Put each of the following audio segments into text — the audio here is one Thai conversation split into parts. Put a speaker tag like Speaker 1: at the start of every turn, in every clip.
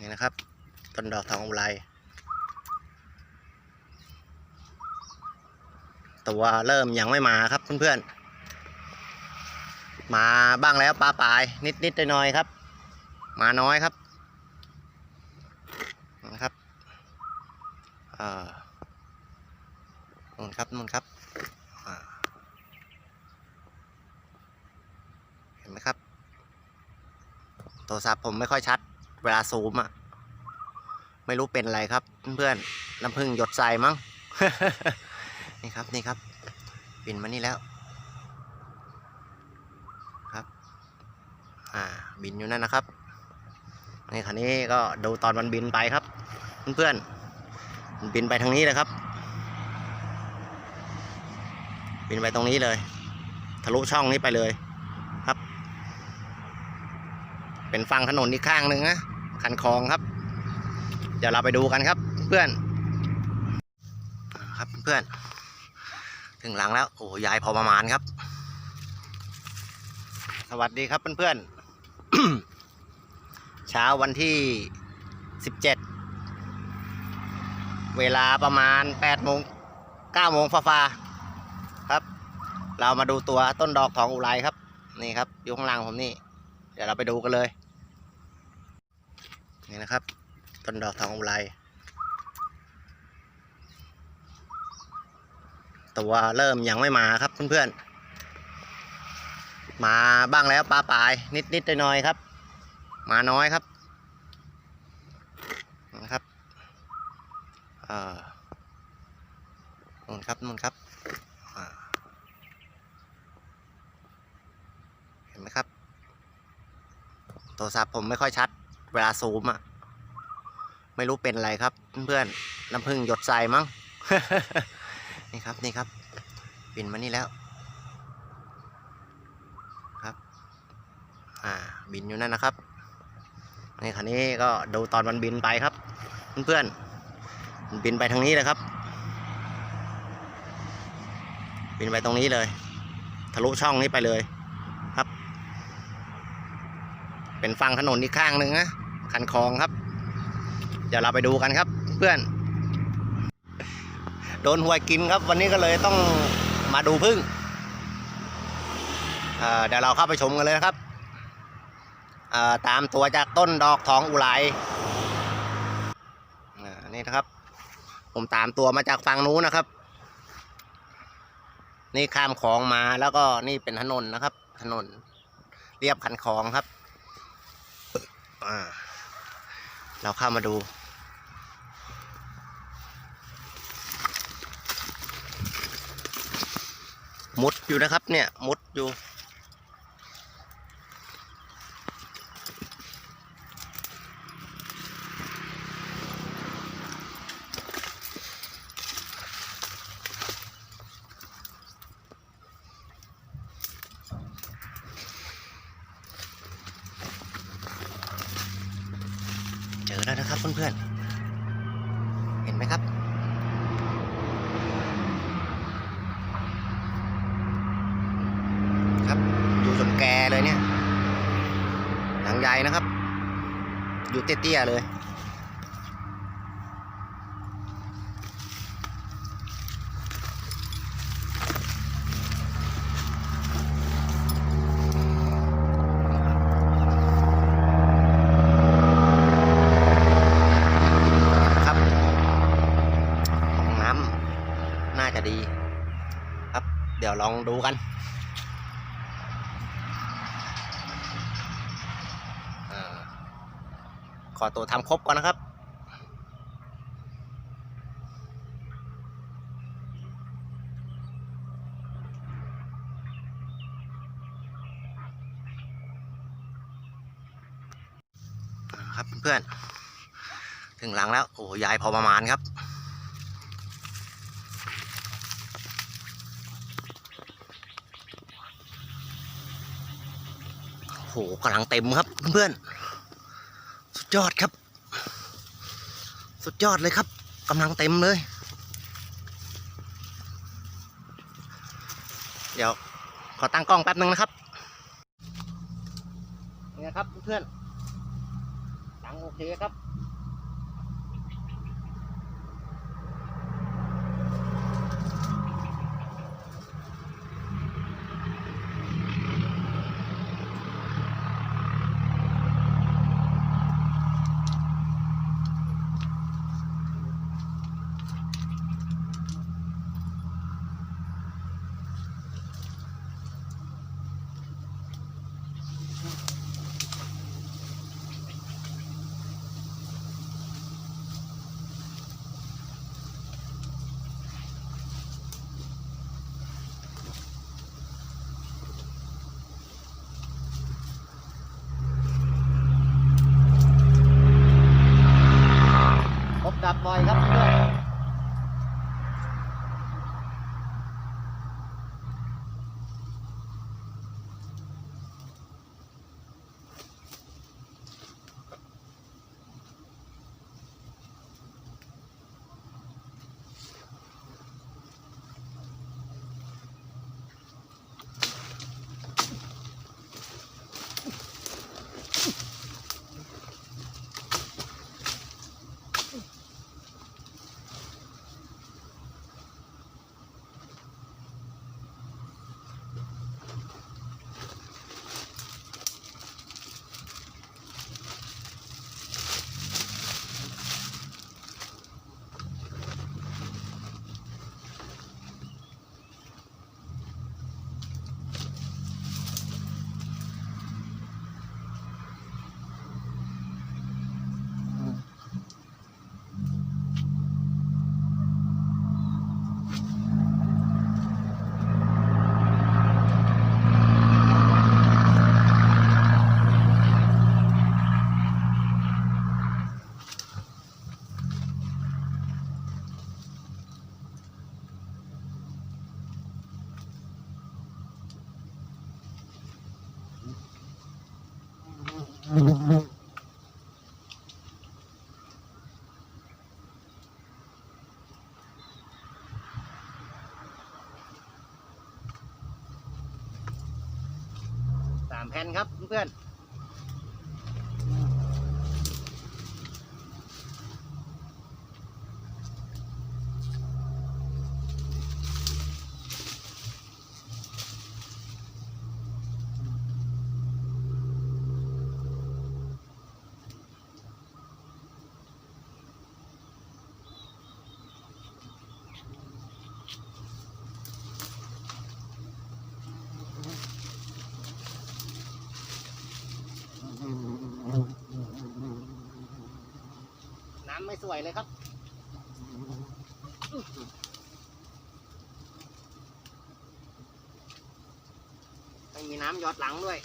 Speaker 1: นี่นะครับ ต้นดอกทองอุไรตัวเริ่มยังไม่มาครับเพื่อนๆ มาบ้างแล้วปลาปลายนิดๆหน่อยๆครับ มาน้อยครับนะครับเอ่อนู่นครับนู่นครับเห็นไหมครับ โทรศัพท์ผมไม่ค่อยชัด เวลาซูมอะไม่รู้เป็นอะไรครับ เพื่อนๆน้ำผึ้งหยดใส่มั้ง นี่ครับนี่ครับบินมานี่แล้ว ครับ อ่า บินอยู่นั่นนะครับในี่คันนี้ก็ดูตอนมันบินไปครับ เพื่อนๆมันบินไปทางนี้เลยครับ บินไปตรงนี้เลย ทะลุช่องนี้ไปเลยครับ เป็นฝั่งถนนอีกข้างหนึ่งนะคันคลองครับ เดี๋ยวเราไปดูกันครับ เพื่อนครับเพื่อน ถึงหลังแล้วโอ้ยายพอประมาณครับ สวัสดีครับเพื่อนๆเช้าวันที่17เจ็ดเวลาประมาณ8โมง9โมงฟ้าๆครับ เรามาดูตัวต้นดอกทองอุไรครับ นี่ครับอยู่ข้างล่างผมนี่ เดี๋ยวเราไปดูกันเลย นี่นะครับ ต้นดอกทองอุไรตัวเริ่มยังไม่มาครับเพื่อนๆ มาบ้างแล้วปลาปลายนิดๆหน่อยๆครับ มาน้อยครับนะครับเอ่อนู่นครับนู่นครับเห็นไหมครับ โทรศัพท์ผมไม่ค่อยชัด เวลาซูมอะไม่รู้เป็นอะไรครับ เพื่อนๆน้ำผึ้งหยดใส่มั้ง นี่ครับนี่ครับบินมานี่แล้ว ครับ อ่า บินอยู่นั่นนะครับในี่คันนี้ก็ดูตอนมันบินไปครับ เพื่อนๆมันบินไปทางนี้เลยครับ บินไปตรงนี้เลย ทะลุช่องนี้ไปเลยครับ เป็นฝั่งถนนอีกข้างหนึ่งนะคันคลองครับ เดี๋ยวเราไปดูกันครับ เพื่อน โดนหวยกินครับ วันนี้ก็เลยต้องมาดูพึ่งเเดี๋ยวเราเข้าไปชมกันเลยนะครับตามตัวจากต้นดอกทองอุไรนี่นะครับ ผมตามตัวมาจากฝั่งนู้นนะครับ นี่ข้ามคลองมาแล้วก็นี่เป็นถนนนะครับ ถนนเรียบคันคลองครับ เราเข้ามาดู มุดอยู่นะครับเนี่ย มุดอยู่ เจอแล้วนะครับเพื่อนๆ เห็นไหมครับ ครับอยู่จนแกเลยเนี่ย หลังใหญ่นะครับ อยู่ เตี้ยๆเลย ครับห้องน้ำน่าจะดี ครับ เดี๋ยวลองดูกัน อ่า ขอตัวทำครบก่อนนะครับครับเพื่อนๆถึงหลังแล้ว โอ้ยายพอประมาณครับโอ้โหกำลังเต็มครับเพื่อนๆ ยอดครับ สุดยอดเลยครับกำลังเต็มเลย เดี๋ยวขอตั้งกล้องแป๊บนึงนะครับนี่นะครับเพื่อนๆตถังโอเคครับ สามแผ่นครับเพื่อน น้ำไม่สวยเลยครับ ไม่มีน้ำหยอดหลังด้วย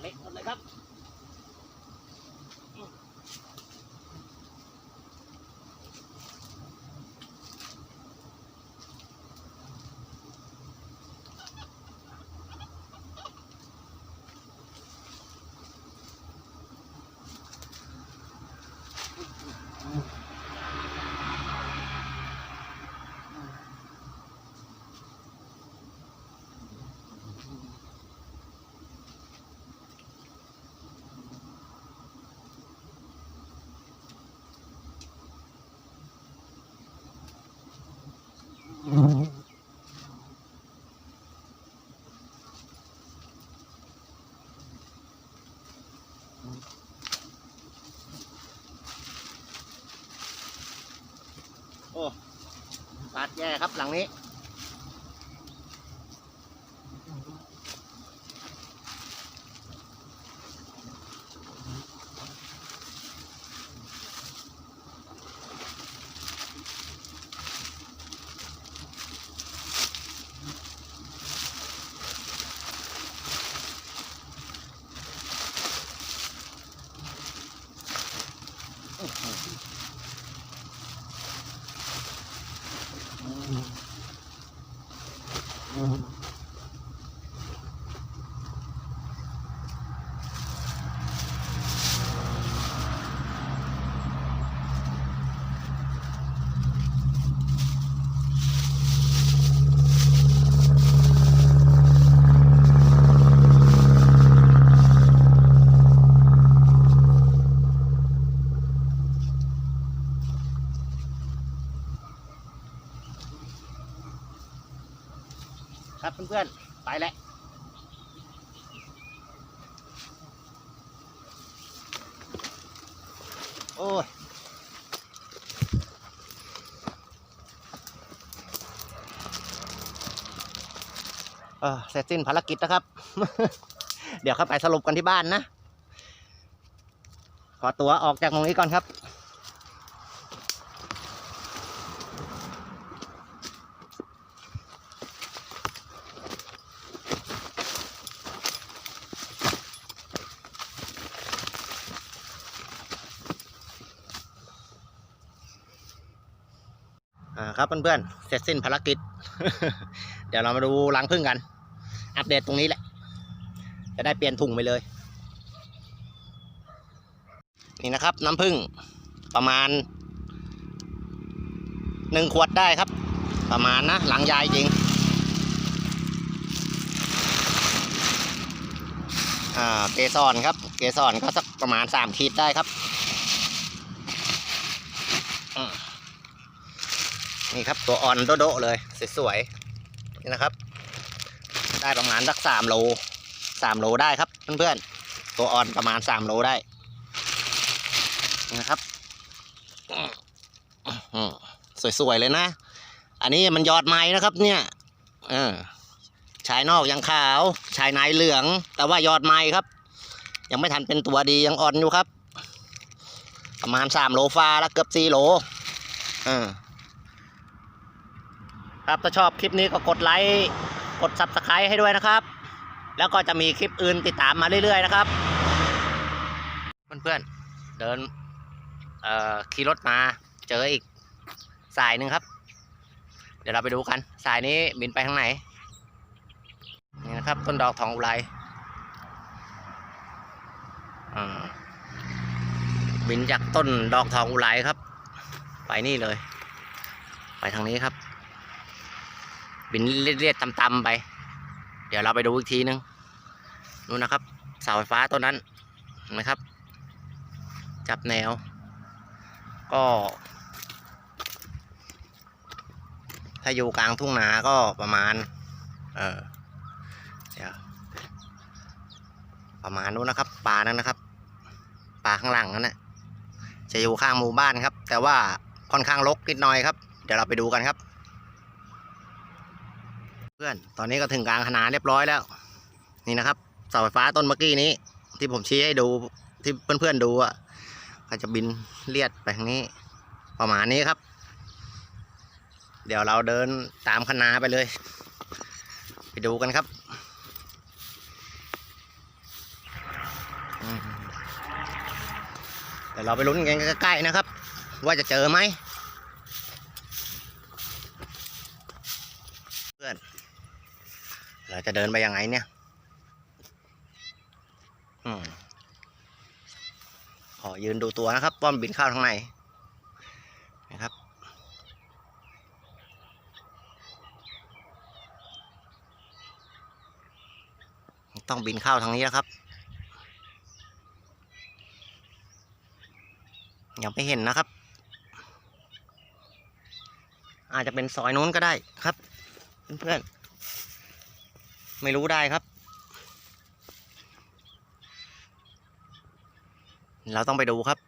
Speaker 1: เละหมดเลยครับ โอ้ปาดแย่ครับหลังนี้ เพื่อนๆ ไปแล้วโอ้ยเออเสร็จสิ้นภารกิจนะครับ เดี๋ยวเข้าไปสรุปกันที่บ้านนะ ขอตัวออกจากตรงนี้ก่อนครับ ครับเพื่อนๆ เสร็จสิ้นภารกิจ เดี๋ยวเรามาดูรังพึ่งกัน อัปเดตตรงนี้แหละ จะได้เปลี่ยนถุงไปเลย นี่นะครับ น้ำผึ้งประมาณหนึ่งขวดได้ครับ ประมาณนะ หลังยายจริง อ่า เกสรครับ เกสรก็สักประมาณสามขีดได้ครับอืม นี่ครับตัวอ่อนโดๆเลยสวยๆนี่นะครับ ได้ประมาณสักสามโลสามโลได้ครับเพื่อนๆตัวอ่อนประมาณสามโลได้นะครับสวยๆเลยนะ อันนี้มันยอดไม้นะครับ เนี่ยเออชายนอกยังขาวชายในเหลือง แต่ว่ายอดไม้ครับ ยังไม่ทันเป็นตัวดียังอ่อนอยู่ครับ ประมาณสามโลฟ้าแล้วเกือบสี่โลเออ ครับถ้าชอบคลิปนี้ก็กดไลค์กด subscribe ให้ด้วยนะครับ แล้วก็จะมีคลิปอื่นติดตามมาเรื่อยๆนะครับ เพื่อนๆเดินเอ่อขี่รถมาเจออีกสายหนึ่งครับ เดี๋ยวเราไปดูกัน สายนี้บินไปทางไหนนี่นะครับต้นดอกทองอุไรบินจากต้นดอกทองอุไรครับ ไปนี่เลย ไปทางนี้ครับ บินเรียดๆตำๆไป เดี๋ยวเราไปดูอีกทีนึงนู่นนะครับ เสาไฟฟ้าต้นนั้นเห็นไหมครับ จับแนว ก็ถ้าอยู่กลางทุ่งนาก็ประมาณ เออเดี๋ยวประมาณนู้นนะครับ ป่านั้นนะครับ ป่าข้างหลังนั่นนะจะอยู่ข้างหมู่บ้านครับ แต่ว่าค่อนข้างรกนิดหน่อยครับ เดี๋ยวเราไปดูกันครับ เพื่อนตอนนี้ก็ถึงกลางคณาเรียบร้อยแล้ว นี่นะครับเสาไฟฟ้าต้นเมื่อกี้นี้ ที่ผมชี้ให้ดูที่เพื่อนๆดูอะก็จะบินเลียดไปทางนี้ ประมาณนี้ครับ เดี๋ยวเราเดินตามคณาไปเลย ไปดูกันครับเดี๋ยวเราไปลุ้นกันใกล้ๆนะครับ ว่าจะเจอไหมเพื่อน เราจะเดินไปยังไงเนี่ยอืมขอยืนดูตัวนะครับว่ามันบินเข้าทางไหนนะครับ ต้องบินเข้าทางนี้นะครับ ยังไม่เห็นนะครับ อาจจะเป็นซอยนู้นก็ได้ครับ เพื่อนๆ ไม่รู้ได้ครับ เราต้องไปดูครับ